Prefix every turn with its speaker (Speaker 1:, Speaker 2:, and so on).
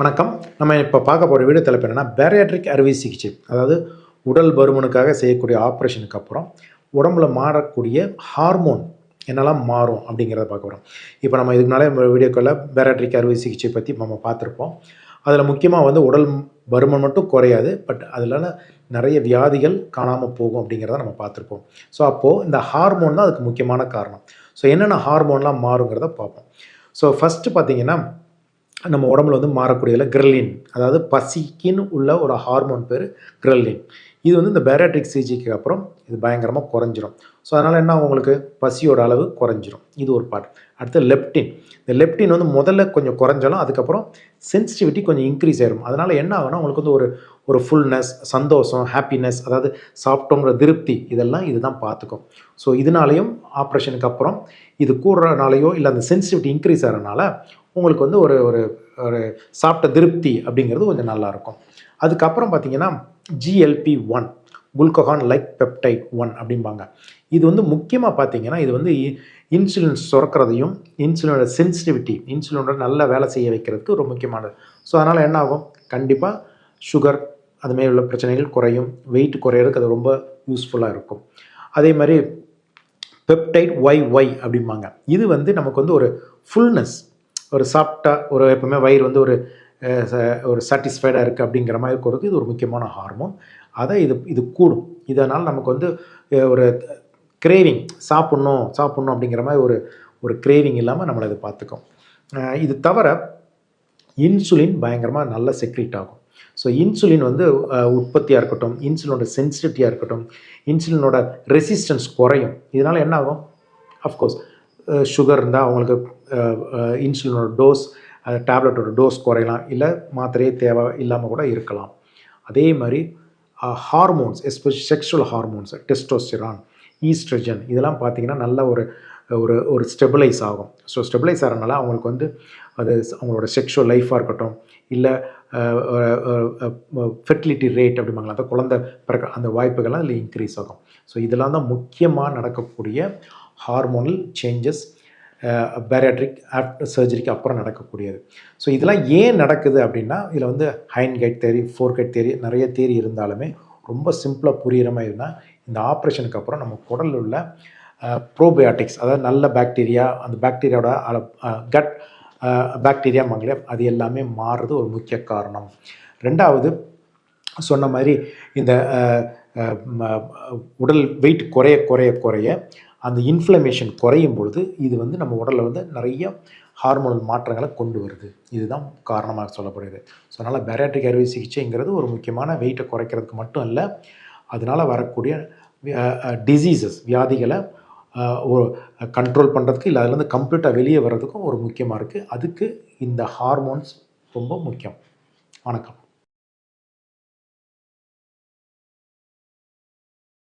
Speaker 1: வணக்கம். நம்ம இப்போ பார்க்க போகிற வீடியோ தலைப்பு என்னென்னா பேரியாட்ரிக் அறுவை சிகிச்சை. அதாவது உடல் பருமனுக்காக செய்யக்கூடிய ஆப்ரேஷனுக்கு அப்புறம் உடம்புல மாறக்கூடிய ஹார்மோன் என்னெல்லாம் மாறும் அப்படிங்கிறத பார்க்க போகிறோம் இப்போ நம்ம இதுக்கு முன்னாலே வீடியோக்களில் பேரியாட்ரிக் அறுவை சிகிச்சை பற்றி நம்ம பார்த்துருப்போம். அதில் முக்கியமாக வந்து உடல் பருமன் மட்டும் குறையாது பட் அதில் நிறைய வியாதிகள் காணாமல் போகும் அப்படிங்கிறத நம்ம பார்த்துருப்போம். ஸோ அப்போது இந்த ஹார்மோன் தான் அதுக்கு முக்கியமான காரணம். ஸோ என்னென்ன ஹார்மோன்லாம் மாறுங்கிறத பார்ப்போம். ஸோ ஃபஸ்ட்டு பார்த்தீங்கன்னா நம்ம உடம்புல வந்து மாறக்கூடியதில் கிரலின் அதாவது பசிக்குன்னு உள்ள ஒரு ஹார்மோன் பேர் கிரலின் இது வந்து இந்த பேராட்ரிக் சிஜிக்கு அப்புறம் இது பயங்கரமாக குறைஞ்சிரும். ஸோ அதனால் என்ன உங்களுக்கு? பசியோட அளவு குறைஞ்சிரும். இது ஒரு பார்ட் அடுத்து லெப்டின் இந்த லெப்டின் வந்து முதல்ல கொஞ்சம் குறைஞ்சாலும் அதுக்கப்புறம் சென்சிட்டிவிட்டி கொஞ்சம் இன்க்ரீஸ் ஆயிரும். அதனால் என்ன ஆகும்னா உங்களுக்கு வந்து ஒரு ஒரு ஃபுல்னஸ் சந்தோஷம் ஹாப்பினஸ் அதாவது சாப்பிட்டோங்கிற திருப்தி இதெல்லாம் இதுதான் பார்த்துக்கும். ஸோ இதனாலையும் ஆப்ரேஷனுக்கு அப்புறம் இது கூடுறனாலையோ இல்லை அந்த சென்சிட்டிவிட்டி இன்க்ரீஸ் ஆகிறனால உங்களுக்கு வந்து ஒரு ஒரு ஒரு சாப்பிட்ட திருப்தி அப்படிங்கிறது கொஞ்சம் நல்லாயிருக்கும் அதுக்கப்புறம் பார்த்தீங்கன்னா GLP one glucagon like peptide one அப்படிம்பாங்க. இது வந்து முக்கியமாக பார்த்தீங்கன்னா இது வந்து இன்சுலின் சுரக்கிறதையும் இன்சுலினோட சென்சிட்டிவிட்டி இன்சுலினோட நல்ல வேலை செய்ய வைக்கிறதுக்கு ஒரு முக்கியமானது. ஸோ அதனால் என்ன ஆகும்? கண்டிப்பாக சுகர் அதுமாரி உள்ள பிரச்சனைகள் குறையும் வெயிட் குறையிறதுக்கு அது ரொம்ப யூஸ்ஃபுல்லாக இருக்கும். அதே மாதிரி பெப்டைட் ஒய் ஒய் அப்படிம்பாங்க. இது வந்து நமக்கு வந்து ஒரு ஃபுல்னஸ் ஒரு சாப்பிட்டா ஒரு எப்பவுமே வயிறு வந்து ஒரு ஒரு சாட்டிஸ்ஃபைடாக இருக்குது அப்படிங்கிற மாதிரி இருக்கிறதுக்கு இது ஒரு முக்கியமான ஹார்மோன் அதை இது இது கூடும். இதனால் நமக்கு வந்து ஒரு கிரேவிங் சாப்பிட்ணும் சாப்பிட்ணும் அப்படிங்கிற மாதிரி ஒரு ஒரு கிரேவிங் இல்லாமல் நம்மளை இது பார்த்துக்கும். இது தவிர இன்சுலின் பயங்கரமாக நல்ல செக்ரீட் ஆகும். ஸோ இன்சுலின் வந்து உற்பத்தியாக இருக்கட்டும் இன்சுலினோட சென்சிட்டிவிட்டியாக இருக்கட்டும் இன்சுலினோட ரெசிஸ்டன்ஸ் குறையும். இதனால் என்ன ஆகும்? அஃப்கோர்ஸ் சுகர் இருந்தால் அவங்களுக்கு இன்சுலினோட டோஸ் டேப்லெட்டோட டோஸ் குறையலாம் இல்லை மாத்திரையே தேவை இல்லாமல் கூட இருக்கலாம். அதே மாதிரி hormones especially sexual hormones testosterone oestrogen இதெல்லாம் பார்த்திங்கன்னா நல்ல ஒரு ஒரு ஒரு ஸ்டெபிளைஸ் ஆகும். ஸோ ஸ்டெபிளைஸ் ஆகிறனால அவங்களுக்கு வந்து அது அவங்களோட செக்ஷுவல் லைஃபாக இருக்கட்டும் இல்லை ஃபெர்டிலிட்டி ரேட் அப்படிம்பாங்களா அந்த குழந்தை பிறக்க அந்த வாய்ப்புகள்லாம் அதில் இன்க்ரீஸ் ஆகும். ஸோ இதெல்லாம் தான் முக்கியமாக நடக்கக்கூடிய ஹார்மோனல் சேஞ்சஸ் பேரியாட்ரிக் ஆஃப்டர் சர்ஜரிக்கு அப்புறம் நடக்கக்கூடியது. ஸோ இதெல்லாம் ஏன் நடக்குது அப்படின்னா இதில் வந்து ஹைன் கைட் தேரி ஃபோர் கைட் தேரி நிறைய தேரி இருந்தாலுமே ரொம்ப சிம்பிளாக புரிகிற மாதிரி இந்த ஆப்ரேஷனுக்கு அப்புறம் நம்ம குடலில் உள்ள ப்ரோபயோட்டிக்ஸ் அதாவது நல்ல பாக்டீரியா அந்த பாக்டீரியாவோட கட் பாக்டீரியா மங்களே அது எல்லாமே மாறுறது ஒரு முக்கிய காரணம். ரெண்டாவது சொன்ன மாதிரி இந்த உடல் வெயிட் குறைய குறைய குறைய அந்த இன்ஃப்ளமேஷன் குறையும் பொழுது இது வந்து நம்ம உடலில் வந்து நிறைய ஹார்மோனல் மாற்றங்களை கொண்டு வருது. இதுதான் காரணமாக சொல்லப்படுது ஸோ அதனால் பேரியாட்ரிக் அறுவை சிகிச்சைங்கிறது ஒரு முக்கியமான வெயிட்டை குறைக்கிறதுக்கு மட்டும் இல்லை அதனால் வரக்கூடிய டிசீசஸ் வியாதிகளை ஒரு கண்ட்ரோல் பண்ணுறதுக்கு இல்லை அதுலேருந்து கம்ப்ளீட்டாக வெளியே வர்றதுக்கும் ஒரு முக்கியமாக இருக்குது அதுக்கு இந்த ஹார்மோன்ஸ் ரொம்ப முக்கியம். வணக்கம்.